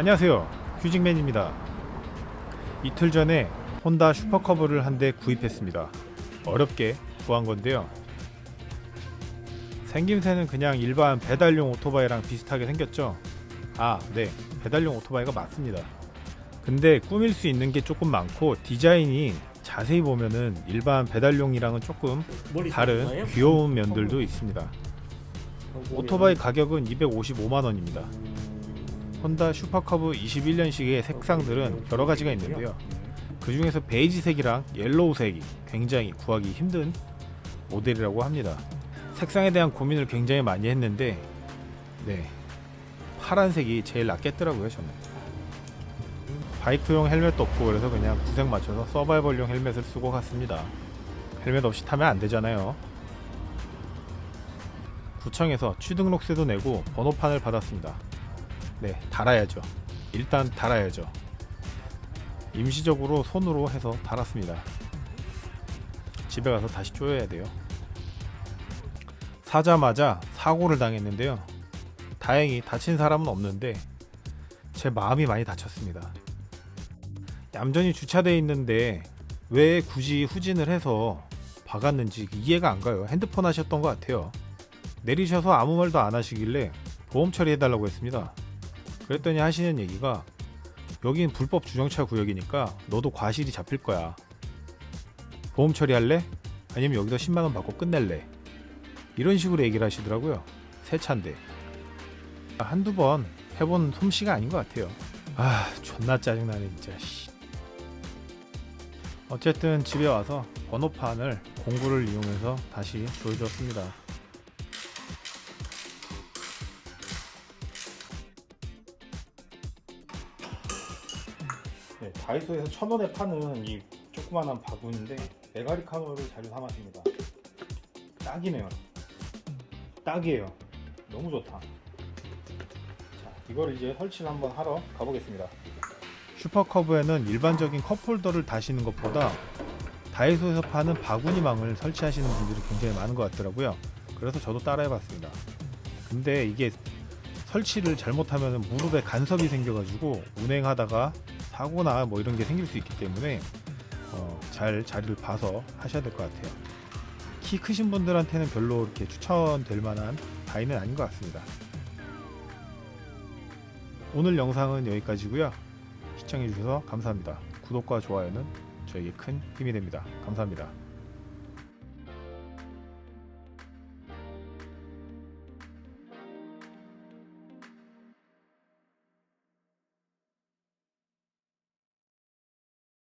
안녕하세요. 휴직맨입니다. 이틀 전에 혼다 슈퍼커브를 한 대 구입했습니다. 어렵게 구한 건데요. 생김새는 그냥 일반 배달용 오토바이랑 비슷하게 생겼죠? 아 네. 배달용 오토바이가 맞습니다. 근데 꾸밀 수 있는 게 조금 많고 디자인이 자세히 보면은 일반 배달용이랑은 조금 다른 귀여운 면들도 있습니다. 오토바이 가격은 255만 원입니다 혼다 슈퍼커브 21년식의 색상들은 여러 가지가 있는데요. 그 중에서 베이지색이랑 옐로우색이 굉장히 구하기 힘든 모델이라고 합니다. 색상에 대한 고민을 굉장히 많이 했는데, 네. 파란색이 제일 낫겠더라고요, 저는. 바이크용 헬멧도 없고 그래서 그냥 구색 맞춰서 서바이벌용 헬멧을 쓰고 갔습니다. 헬멧 없이 타면 안 되잖아요. 구청에서 취등록세도 내고 번호판을 받았습니다. 네, 달아야죠. 일단 달아야죠. 임시적으로 손으로 해서 달았습니다. 집에 가서 다시 쪼여야 돼요. 사자마자 사고를 당했는데요. 다행히 다친 사람은 없는데 제 마음이 많이 다쳤습니다. 얌전히 주차돼 있는데 왜 굳이 후진을 해서 박았는지 이해가 안 가요. 핸드폰 하셨던 것 같아요. 내리셔서 아무 말도 안 하시길래 보험 처리해달라고 했습니다. 그랬더니 하시는 얘기가 여긴 불법 주정차 구역이니까 너도 과실이 잡힐 거야. 보험 처리할래? 아니면 여기서 10만 원 받고 끝낼래? 이런 식으로 얘기를 하시더라고요. 새 차인데. 한두 번 해본 솜씨가 아닌 것 같아요. 아, 존나 짜증나네 진짜. 씨. 어쨌든 집에 와서 번호판을 공구를 이용해서 다시 조여줬습니다. 네, 다이소에서 천 원에 파는 이 조그만한 바구니인데 메가리 카메라를 자주 삼았습니다. 딱이네요. 딱이에요. 너무 좋다. 자, 이걸 이제 설치를 한번 하러 가보겠습니다. 슈퍼커브에는 일반적인 컵홀더를 다시는 것보다 다이소에서 파는 바구니망을 설치하시는 분들이 굉장히 많은 것 같더라고요. 그래서 저도 따라해봤습니다. 근데 이게 설치를 잘못하면 무릎에 간섭이 생겨가지고 운행하다가 사고나 뭐 이런 게 생길 수 있기 때문에 어, 잘 자리를 봐서 하셔야 될 것 같아요. 키 크신 분들한테는 별로 이렇게 추천될 만한 바이는 아닌 것 같습니다. 오늘 영상은 여기까지고요. 시청해주셔서 감사합니다. 구독과 좋아요는 저에게 큰 힘이 됩니다. 감사합니다.